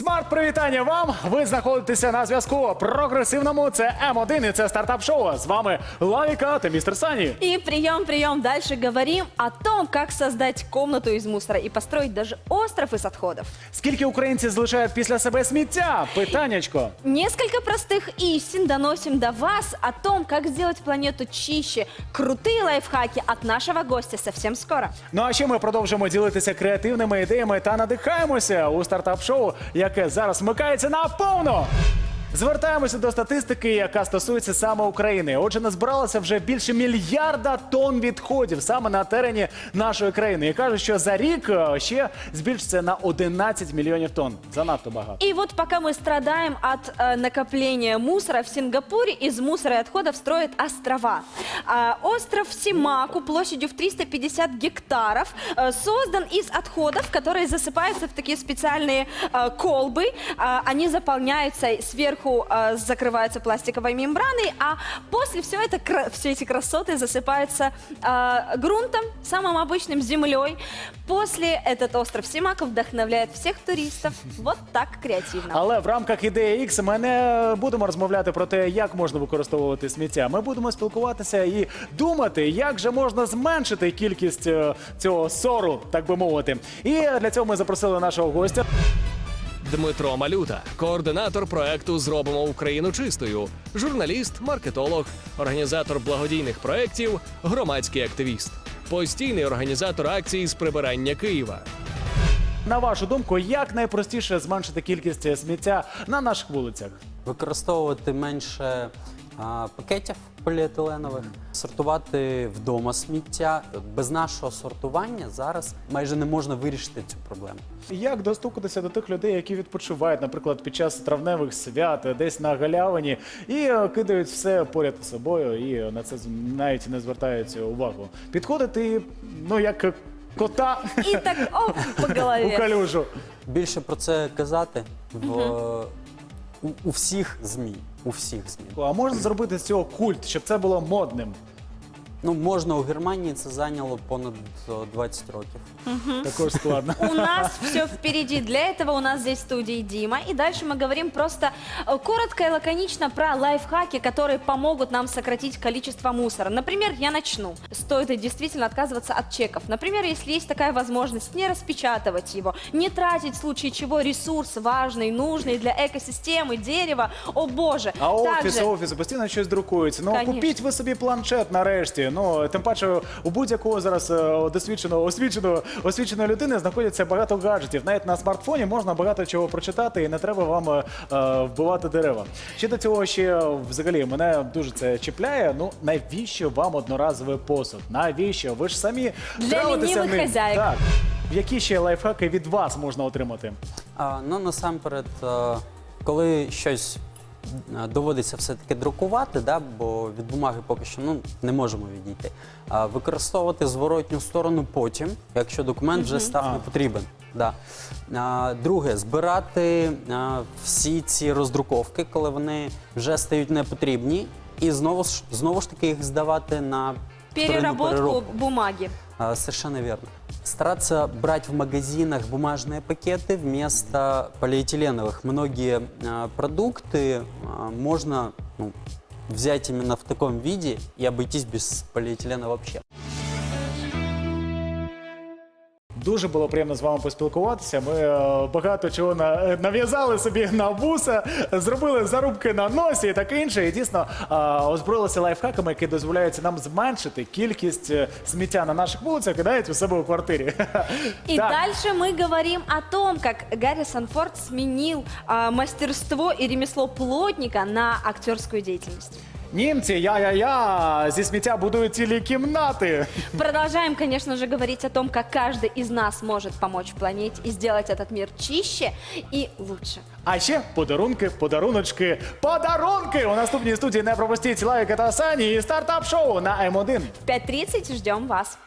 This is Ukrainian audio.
Смарт привітання вам! Ви знаходитеся на зв'язку прогресивному. Це М1 і це стартап шоу. З вами Лавіка та містер Сані. И прием, прием. Дальше говорим о том, как создать комнату из мусора и построить даже остров из отходов. Скільки українців залишають після себе сміття? Питаннячко. Несколько простых истин доносим до вас о том, как сделать планету чище. Крутые лайфхаки от нашего гостя совсем скоро. Ну а ще ми продовжимо ділитися креативними ідеями та надихаємося у стартап-шоу, яке зараз вмикається на повну. Звертаємося до статистики, яка стосується саме України. Отже, назбиралося вже більше мільярда тонн відходів саме на терені нашої країни. І кажуть, що за рік е, ще збільшиться на 11 мільйонів тонн. Занадто багато. И вот пока мы страдаем от э, накопления мусора в Сингапуре, из мусора и отходов строят острова. А, остров Симаку площадью в 350 гектаров э, создан из отходов, которые засыпаются в такие специальные э, колбы. А, они заполняются сверху э, закрываются пластиковой мембраной, а после все это кра- все эти красоты засыпаются э, грунтом, самым обычным землей. После этот остров Симаку вдохновляет всех туристов. Вот так креативно. Але в рамках ідеї X ми не будемо розмовляти про те, як можна використовувати сміття. Ми будемо спілкуватися і думати, як же можна зменшити кількість е, цього сору, так би мовити. І для цього ми запросили нашого гостя. Дмитро Малюта, координатор проекту Зробимо Україну чистою, журналіст, маркетолог, організатор благодійних проєктів, громадський активіст, постійний організатор акції з прибирання Києва. На вашу думку, як найпростіше зменшити кількість сміття на наших вулицях? використовувати менше пакетів поліетиленових, сортувати вдома сміття. Без нашого сортування зараз майже не можна вирішити цю проблему. Як достукатися до тих людей, які відпочивають, наприклад, під час травневих свят, е, десь на галявині, і е, кидають все поряд з собою, і на це з- навіть не звертають увагу. Підходити, ну як е, кота И так, о, по у калюжу. Більше про це казати в у, у всіх змі. У всіх змі. А можна зробити з цього культ, щоб це було модним? Ну можна у Германії це зайняло понад о, 20 років. Також складно. У нас все впереди. Для этого у нас здесь в студии Дима. И дальше мы говорим просто э, коротко и лаконично про лайфхаки, которые помогут нам сократить количество мусора. Например, я начну. Стоит ли действительно отказываться от чеков? Например, если есть такая возможность, не распечатывать его, не тратить в случае чего ресурс важный, нужный для экосистемы, дерева. О боже! А офіс, Также- офіс, постійно щось друкується. Ну Конечно. купіть ви собі планшет нарешті. Ну тим паче у будь-якого зараз е, досвідченого освіченого освіченої людини знаходяться багато гаджетів. Навіть на смартфоні можна багато чого прочитати, і не треба вам е, е, вбивати дерева. Ще до цього ще е, взагалі мене дуже це чіпляє. Ну навіщо вам одноразовий посуд? Навіщо? Ви ж самі Для ним. хазяїв. Так. Які ще лайфхаки від вас можна отримати? А, ну насамперед, коли щось доводиться все-таки друкувати, да, бо від бумаги поки що ну, не можемо відійти. А, використовувати зворотню сторону потім, якщо документ вже став не потрібен. Да. А, друге, збирати а, всі ці роздруковки, коли вони вже стають непотрібні, і знову ж знову ж таки їх здавати на Переработку переробку. бумаги. А, Совершенно верно. Стараться брать в магазинах бумажные пакеты вместо полиэтиленовых. Многие а, продукты а, можно ну, взять именно в таком виде и обойтись без полиэтилена вообще. Дуже було приємно з вами поспілкуватися. Ми е, багато чого на, нав'язали собі на вуса, зробили зарубки на носі і таке інше. І дійсно е, озброїлися лайфхаками, які дозволяють нам зменшити кількість е, сміття на наших вулицях і навіть у себе у квартирі. И Так. дальше мы говорим о том, как Гаррисон Форд сменил а, мастерство и ремесло плотника на актерскую деятельность. Німці, я-я-я, зі сміття будують цілі кімнати. Продолжаем, конечно же, говорить о том, как каждый из нас может помочь планете и сделать этот мир чище и лучше. А ще подарунки, подаруночки, подарунки! У наступній студії не пропустіть лайка та Сані і стартап-шоу на М1. В 5.30 ждем вас.